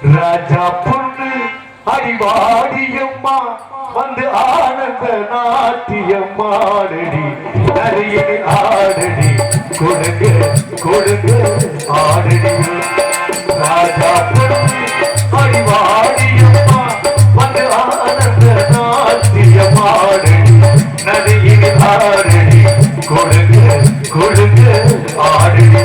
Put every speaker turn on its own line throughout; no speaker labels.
ராஜா பொண்ணு அறிவாடியம்மா வந்து ஆனந்த நாட்டியம்மா ஆடடி நரியடி ஆடடி கொடுங்க கொடுங்க ஆடடி. ராஜா பொண்ணு அறிவாடியம்மா வந்து ஆனந்த நாட்டியம்மா ஆடடி நரியடி ஆடடி கொடுங்க கொடுங்க ஆடடி.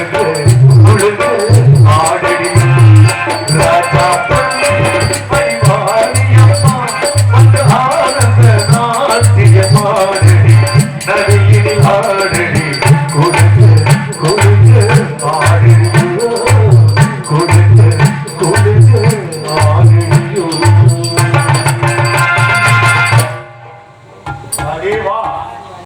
Thank you.